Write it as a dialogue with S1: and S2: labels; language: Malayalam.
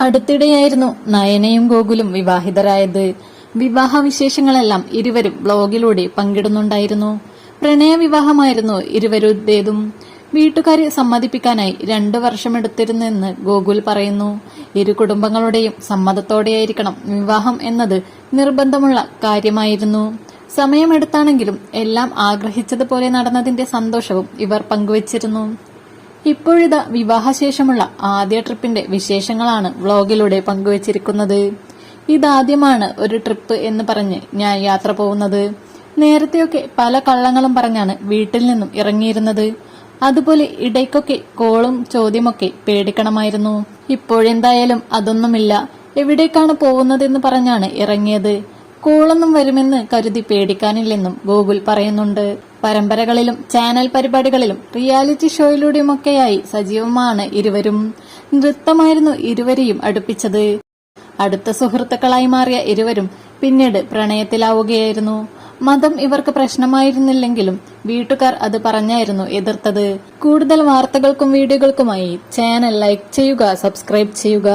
S1: അടുത്തിടെയായിരുന്നു നയനയും ഗോകുലും വിവാഹിതരായത്. വിവാഹ വിശേഷങ്ങളെല്ലാം ഇരുവരും ബ്ലോഗിലൂടെ പങ്കിടുന്നുണ്ടായിരുന്നു. പ്രണയ വിവാഹമായിരുന്നു ഇരുവരുടേതും. വീട്ടുകാരെ സമ്മതിപ്പിക്കാനായി രണ്ടു വർഷമെടുത്തിരുന്നെന്ന് ഗോകുൽ പറയുന്നു. ഇരു കുടുംബങ്ങളുടെയും സമ്മതത്തോടെയായിരിക്കണം വിവാഹം എന്നത് നിർബന്ധമുള്ള കാര്യമായിരുന്നു. സമയമെടുത്താണെങ്കിലും എല്ലാം ആഗ്രഹിച്ചതുപോലെ നടന്നതിന്റെ സന്തോഷവും ഇവർ പങ്കുവച്ചിരുന്നു. ഇപ്പോഴിതാ വിവാഹശേഷമുള്ള ആദ്യ ട്രിപ്പിന്റെ വിശേഷങ്ങളാണ് വ്ളോഗിലൂടെ പങ്കുവച്ചിരിക്കുന്നത്. ഇതാദ്യമാണ് ഒരു ട്രിപ്പ് എന്ന് പറഞ്ഞ് ഞാൻ യാത്ര പോകുന്നത്. നേരത്തെയൊക്കെ പല കള്ളങ്ങളും പറഞ്ഞാണ് വീട്ടിൽ നിന്നും ഇറങ്ങിയിരുന്നത്. അതുപോലെ ഇടയ്ക്കൊക്കെ കോളും ചോദ്യമൊക്കെ പേടിക്കണമായിരുന്നു. ഇപ്പോഴെന്തായാലും അതൊന്നുമില്ല. എവിടേക്കാണ് പോകുന്നതെന്ന് പറഞ്ഞാണ് ഇറങ്ങിയത്. കോളൊന്നും വരുമെന്ന് കരുതി പേടിക്കാനില്ലെന്നും ഗൂഗിൾ പറയുന്നുണ്ട്. പരമ്പരകളിലും ചാനൽ പരിപാടികളിലും റിയാലിറ്റി ഷോയിലൂടെയുമൊക്കെയായി സജീവമാണ് ഇരുവരും. നൃത്തമായിരുന്നു ഇരുവരെയും അടുപ്പിച്ചത്. അടുത്ത സുഹൃത്തുക്കളായി മാറിയ ഇരുവരും പിന്നീട് പ്രണയത്തിലാവുകയായിരുന്നു. മതം ഇവർക്ക് പ്രശ്നമായിരുന്നില്ലെങ്കിലും വീട്ടുകാർ അത് പറഞ്ഞായിരുന്നു എതിർത്തത്. കൂടുതൽ വാർത്തകൾക്കും വീഡിയോകൾക്കുമായി ചാനൽ ലൈക്ക് ചെയ്യുക സബ്സ്ക്രൈബ് ചെയ്യുക.